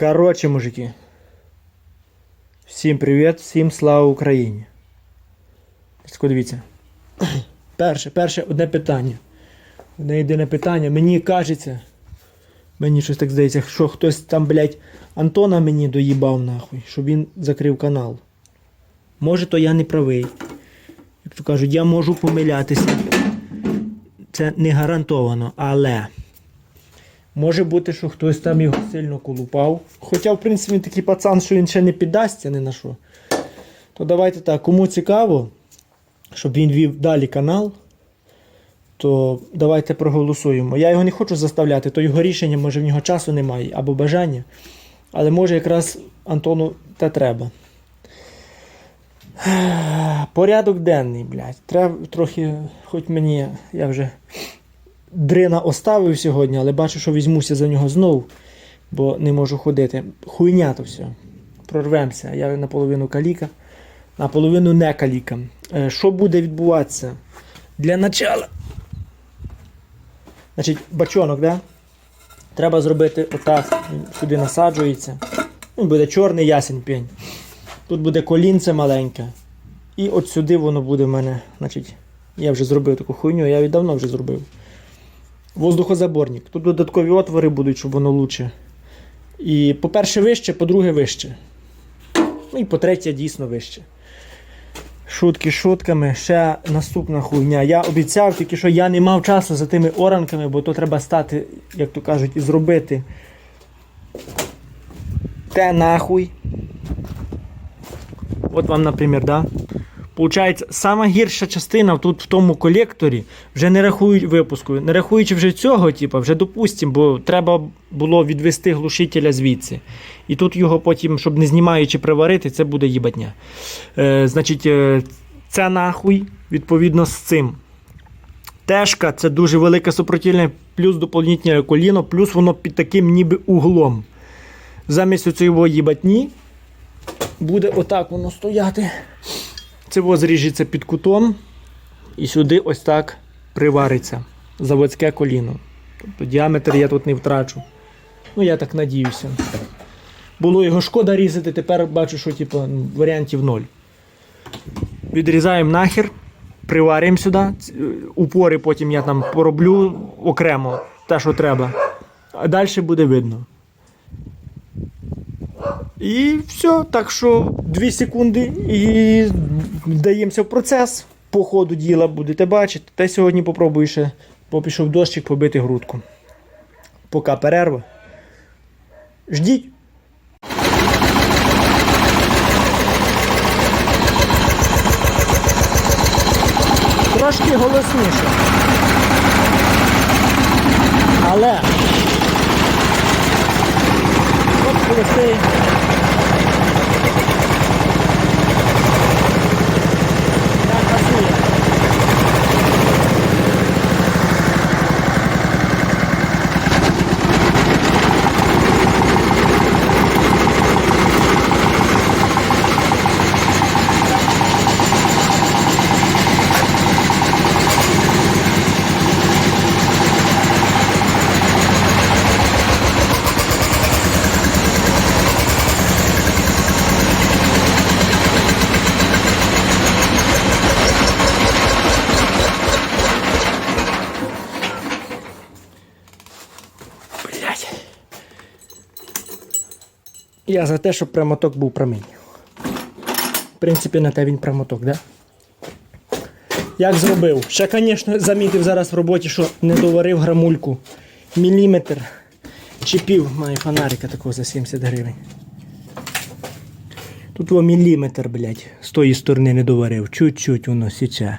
Коротше, мужики. Всім привіт, всім слава Україні. Дивіться. Перше, перше одне питання. Одне єдине питання. Мені кажеться. Мені щось так здається, що хтось там, блядь, Антона мені доїбав нахуй, щоб він закрив канал. Може, то я не правий. Як то кажуть, я можу помилятися. Це не гарантовано, але. Може бути, що хтось там його сильно колупав. Хоча, в принципі, він такий пацан, що він ще не піддасться ні на що. То давайте так, кому цікаво, щоб він вів далі канал, то давайте проголосуємо. Я його не хочу заставляти, то його рішення, може в нього часу немає або бажання. Але може якраз Антону те треба. Порядок денний, блядь. Треба трохи, хоч мені, я вже дрина оставив сьогодні, але бачу, що візьмуся за нього знов, бо не можу ходити. Хуйня то все. Прорвемося. Я наполовину каліка, наполовину не каліка. Е, Що буде відбуватися? Для начала. Значить, бачонок, да? Треба зробити отак. Він сюди насаджується. Він буде чорний ясень пень. Тут буде колінце маленьке. І от сюди воно буде в мене. Значить, я вже зробив таку хуйню, я її давно вже зробив. Воздухозаборник. Тут додаткові отвори будуть, щоб воно лучше. І по-перше, вище, по-друге, вище. Ну і по-третє, дійсно вище. Шутки шутками. Ще наступна хуйня. Я обіцяв, тільки що я не мав часу за тими оранками, бо то треба стати, як то кажуть, і зробити. Те нахуй. От вам, наприклад, да? Получається, сама гірша частина тут в тому колекторі вже не рахують випуску. Не рахуючи вже цього, типу, вже допустимо, бо треба було відвести глушителя звідси. І тут його потім, щоб не знімаючи приварити, це буде їбатня. Е, значить, е, це нахуй, відповідно з цим. Тежка це дуже велике супротивлення, плюс доповнительне коліно, плюс воно під таким ніби углом. Замість цієї їбатні буде отак воно стояти. Це зріжеться під кутом і сюди ось так привариться заводське коліно. Тобто діаметр я тут не втрачу. Ну, я так надіюся. Було його шкода різати, тепер бачу, що типу, варіантів ноль. Відрізаємо нахер, приварюємо сюди. Упори потім я там пороблю окремо те, що треба. А далі буде видно. І все, так що 2 секунди і вдаємося в процес. По ходу діла будете бачити. Та сьогодні попробую ще, бо пішов дощик побити грудку. Поки перерва. Ждіть. Трошки голосніше. Але. От. Так, працює. Блять. Я за те, щоб прямоток був прямий. В принципі, на те він прямоток, да? Як зробив? Ще, звісно, замітив зараз в роботі, що не доварив грамульку. Міліметр. Чіпів має фонарика такого за 70 гривень. Тут во міліметр, блядь, з тої сторони не доварив. Чуть-чуть воно січе.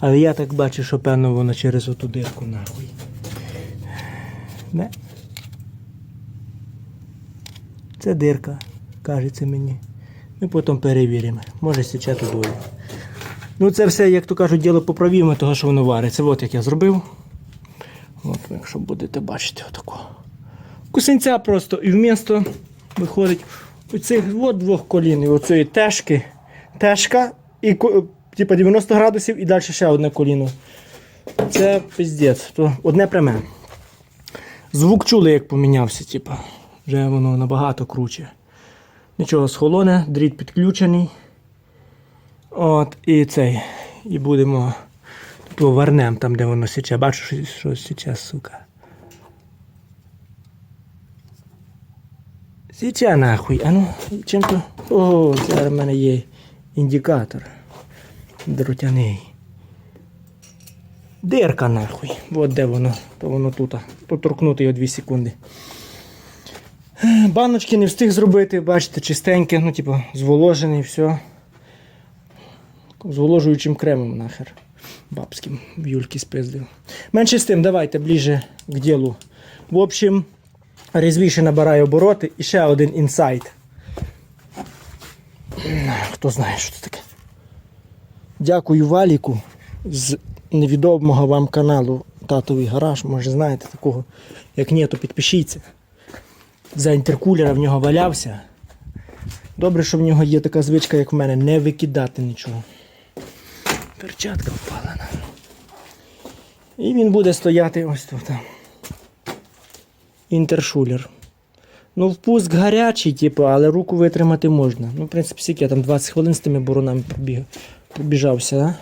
Але я так бачу, що певно воно через оту дирку нахуй. Не. Це дирка, кажеться мені. Ми потім перевіримо. Може січе тудою. Ну це все, як то кажуть, діло поправімо, того, що воно вариться. От як я зробив. От, якщо будете бачити отако. Кусенця просто і вмісто виходить оцих от двох колін, і оцієї тежки. Тежка і типа 90 градусів і далі ще одне коліно. Це пиздець. То одне пряме. Звук чули, як помінявся, типа. Вже воно набагато круче. Нічого, схолоне, дріт підключений. От, і цей. І будемо. Тут вернем там, де воно січе. Бачу, що січе, сука. Січе нахуй. А ну, чим то. О, зараз в мене є індикатор. Дротяний. Дирка нахуй. От де воно. То воно тут. Поторкнути його 2 секунди. Баночки не встиг зробити, бачите, чистеньке, ну, типу, зволожений, все. Зволожуючим кремом нахер. Бабським в Юльки спиздив. Менше з тим, давайте ближе к ділу. В общем, різвіше набирає обороти і ще один інсайт. Хто знає, що це таке. Дякую Валіку з невідомого вам каналу Татовий гараж. Може знаєте такого. Як ні, то підпишіться. За інтеркулера в нього валявся. Добре, що в нього є така звичка, як в мене, не викидати нічого. Перчатка впала. на. І він буде стояти ось тут. Інтершулер. Ну, впуск гарячий, типу, але руку витримати можна. Ну, в принципі, скільки я там 20 хвилин з тими боронами пробіг, пробіжався, да?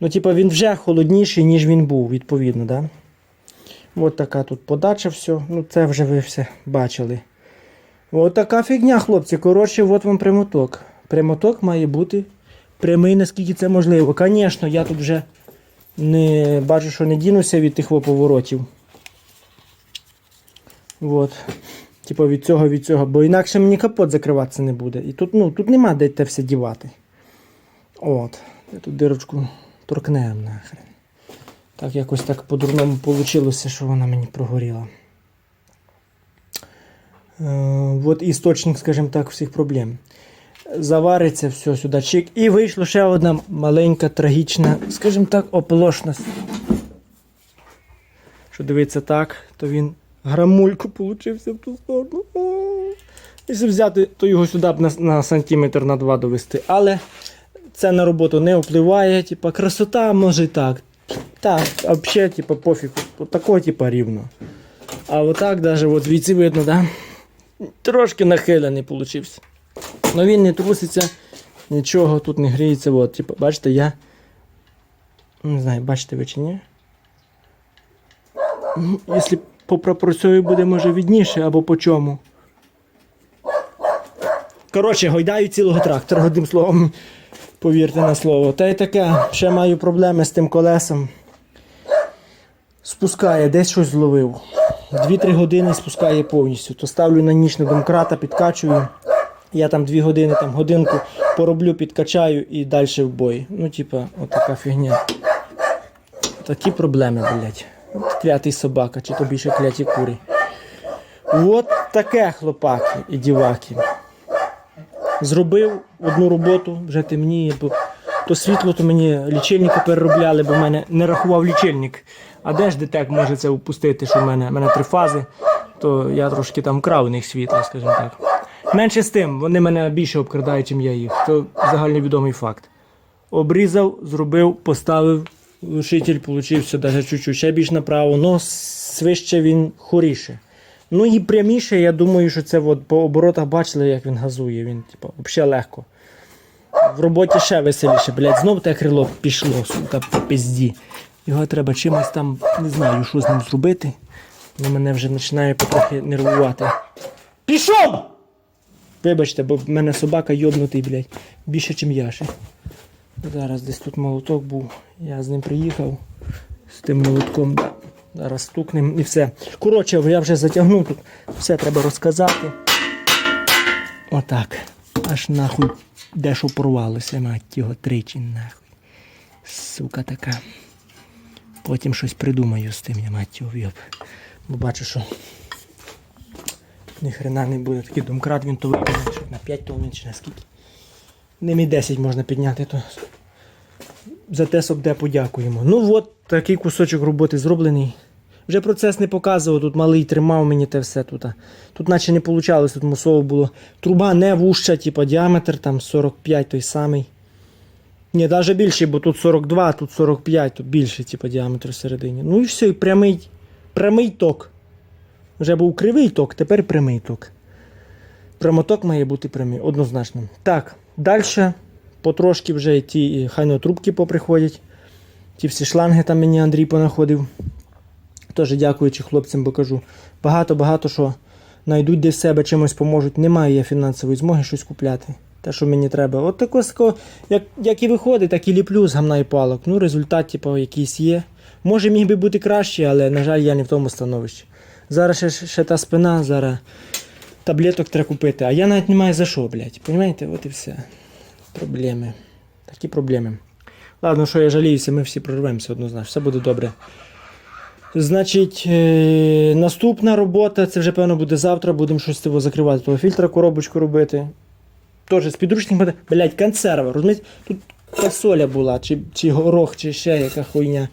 Ну, типу, він вже холодніший, ніж він був, відповідно, да? От така тут подача, все. Ну, це вже ви все бачили. От така фігня, хлопці. Коротше, от вам прямоток. Прямоток має бути прямий, наскільки це можливо. Звісно, я тут вже не бачу, що не дінуся від тих поворотів. От. Типу від цього, від цього, бо інакше мені капот закриватися не буде. І тут, ну, тут нема де те все дівати. От. Я тут дирочку торкнемо нахрен. Так, якось так по-дурному вийшло, що вона мені прогоріла. Е, от істочник, скажімо так, всіх проблем. Завариться все сюди чик. І вийшла ще одна маленька трагічна, скажімо так, оплошність. Що дивиться так, то він грамульку получився в ту сторону. Якщо взяти, то його сюди б на, на сантиметр на два довести. Але це на роботу не впливає. Типа красота може і так. Так, взагалі, типа, пофіг. От такого, типа, рівно. А отак даже от звідси видно, да? Трошки нахилений получився. Ну він не труситься, нічого тут не гріється. От, типу, бачите, я. Не знаю, бачите ви чи ні. Якщо по буде, може відніше або по чому. Коротше, гойдаю цілого трактора, одним словом, повірте на слово. Та й таке, ще маю проблеми з тим колесом. Спускає, десь щось зловив. 2-3 години спускає повністю. То ставлю на ніч на домкрата, підкачую. Я там 2 години, там годинку пороблю, підкачаю і далі в бой. Ну, типа, отака фігня. Такі проблеми, блядь. Клятий собака, чи то більше кляті кури. От таке, хлопаки і діваки. Зробив одну роботу, вже темніє, бо то світло, то мені лічильника переробляли, бо в мене не рахував лічильник. А де ж детек може це впустити, що в мене, в мене три фази, то я трошки там крав у них світло, скажімо так. Менше з тим, вони мене більше обкрадають, ніж я їх. Це загальновідомий факт. Обрізав, зробив, поставив, глушитель получився навіть чуть-чуть, ще більш направо, але свище він хоріше. Ну і пряміше, я думаю, що це от по оборотах бачили, як він газує. Він, типу, взагалі легко. В роботі ще веселіше, блядь, знов те крило пішло, сука, по пизді. Його треба чимось там, не знаю, що з ним зробити. Він мене вже починає потрохи нервувати. Пішов! Вибачте, бо в мене собака йобнутий, блядь, більше, ніж я ще. Зараз десь тут молоток був. Я з ним приїхав з тим молотком. Зараз стукнем і все. Коротше, я вже затягнув тут. Все треба розказати. Отак. Аж нахуй дещо порвалося, мать його тричі нахуй. Сука така. Потім щось придумаю з тим, я мать його в'єб. Бо бачу, що ні хрена не буде. Такий домкрат він то виконає, що на 5 тонн чи на скільки. Ним і 10 можна підняти, то за те собде подякуємо. Ну от такий кусочок роботи зроблений. Вже процес не показував, тут малий тримав мені те все тут. Тут наче не вийшло, тут мусово було. Труба не вуща, типу діаметр там 45 той самий. Ні, навіть більше, бо тут 42, тут 45, тут більше, типу, діаметр всередині. Ну і все, і прямий, прямий ток. Вже був кривий ток, тепер прямий ток. Прямоток має бути прямий, однозначно. Так, далі потрошки вже і ті хайно трубки поприходять. Ті всі шланги там мені Андрій понаходив. Теж дякуючи хлопцям, бо кажу. Багато-багато що знайдуть десь себе чимось поможуть. Немає я фінансової змоги щось купляти. Те, що мені треба. От тако, як, як і виходить, так і ліплю з гамна і палок. Ну, результат, типу, якийсь є. Може, міг би бути краще, але, на жаль, я не в тому становищі. Зараз ще, ще та спина, зараз таблеток треба купити. А я навіть не маю за що, блядь. Понімаєте? От і все. Проблеми. Такі проблеми. Ладно, що я жаліюся, ми всі прорвемося однозначно. Все буде добре. Значить, е, наступна робота, це вже певно буде завтра, будемо щось цього закривати, того фільтра коробочку робити. Теж з підручних буде. Блять, консерва. Розумієте? Тут фасоля була, чи, чи горох, чи ще яка хуйня.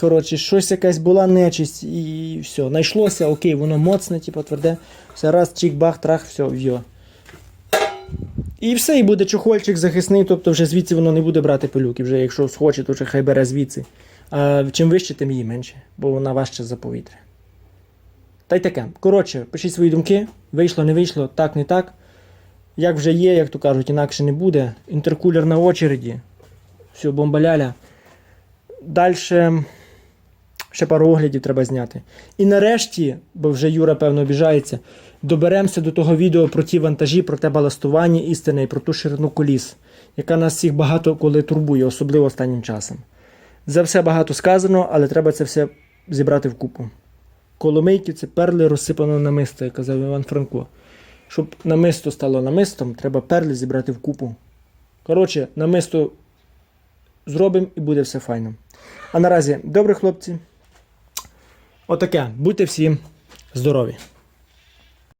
Коротше, щось якась була нечисть і все. Найшлося, окей, воно моцне, типу, тверде. Все раз, чик, бах, трах, все, в'йо. І все, і буде чохольчик захисний, тобто вже звідси воно не буде брати пилюки. Вже якщо схоче, то вже хай бере звідси. А чим вище, тим її менше, бо вона важче за повітря. Та й таке. Коротше, пишіть свої думки. Вийшло, не вийшло, так, не так. Як вже є, як то кажуть, інакше не буде. Інтеркулер на очереді. Все, бомбаляля. Далі ще пару оглядів треба зняти. І нарешті, бо вже Юра, певно, обіжається, доберемося до того відео про ті вантажі, про те баластування істини і про ту ширину коліс, яка нас всіх багато коли турбує, особливо останнім часом. За все багато сказано, але треба це все зібрати в купу. Коломийки це перли розсипано намисто, як казав Іван Франко. Щоб намисто стало намистом, треба перли зібрати в купу. Коротше, намисто зробимо і буде все файно. А наразі, добре, хлопці. Отаке. Будьте всі здорові!